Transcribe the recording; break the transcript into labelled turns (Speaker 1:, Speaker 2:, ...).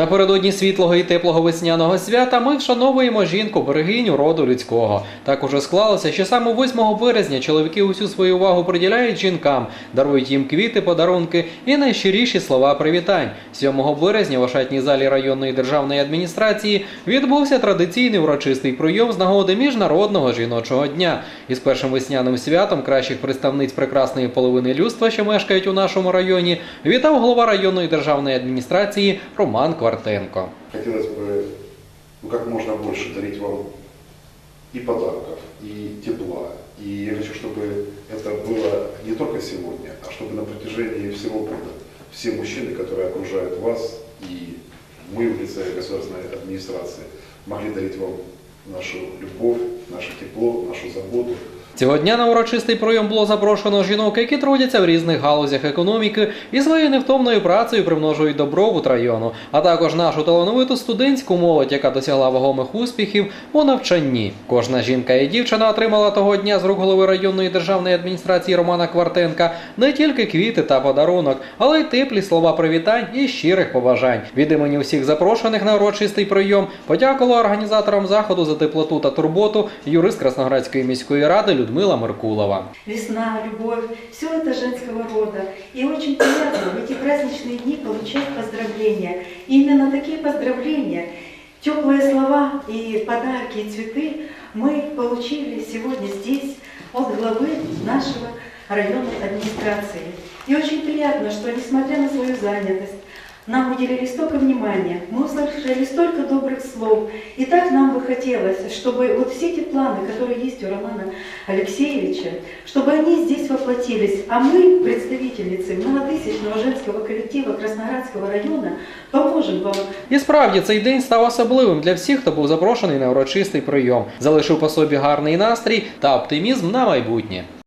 Speaker 1: Напередодні світлого і теплого весняного свята ми вшановуємо жінку, берегиню роду людського. Так уже склалося, що саме 8 березня чоловіки усю свою увагу приділяють жінкам, дарують їм квіти, подарунки і найщиріші слова привітань. 7 березня в Ошатній залі районної державної адміністрації відбувся традиційний урочистий прийом з нагоди міжнародного жіночого дня. Із першим весняним святом кращих представниць прекрасної половини людства, що мешкають у нашому районі, вітав голова районної державної адміністрації Роман Квартенко.
Speaker 2: Хотелось бы ну, как можно больше дарить вам и подарков, и тепла. И я хочу, чтобы это было не только сегодня, а чтобы на протяжении всего года все мужчины, которые окружают вас, и мы в лице государственной администрации, могли дарить вам нашу любовь, наше тепло, нашу заботу,
Speaker 1: Цього дня на урочистий прийом було запрошено жінок, які трудяться в різних галузях економіки і своєю невтомною працею примножують добробут району, а також нашу талановиту студентську молодь, яка досягла вагомих успіхів у навчанні. Кожна жінка і дівчина отримала того дня з рук голови районної державної адміністрації Романа Квартенка не тільки квіти та подарунок, але й теплі слова привітань і щирих побажань. Від імені всіх запрошених на урочистий прийом подякувала організаторам заходу за теплоту та турботу юрист Красноградської міської ради Людмила Меркулова.
Speaker 3: Весна, любовь, все это женского рода. И очень приятно в эти праздничные дни получать поздравления. И именно такие поздравления, теплые слова и подарки, и цветы мы получили сегодня здесь от главы нашего районной администрации. И очень приятно, что несмотря на свою занятость, нам уделили столько внимания, мы услышали столько добрых слов. И так нам бы хотелось, чтобы вот все эти планы, которые есть у Романа Алексеевича, чтобы они здесь воплотились. А мы, представительницы многотысячного женского коллектива Красноградского района, поможем вам
Speaker 1: І справді цей день став особливим для всіх, хто був запрошений на урочистий прийом, залишив по собі гарний настрій та оптимізм на майбутнє.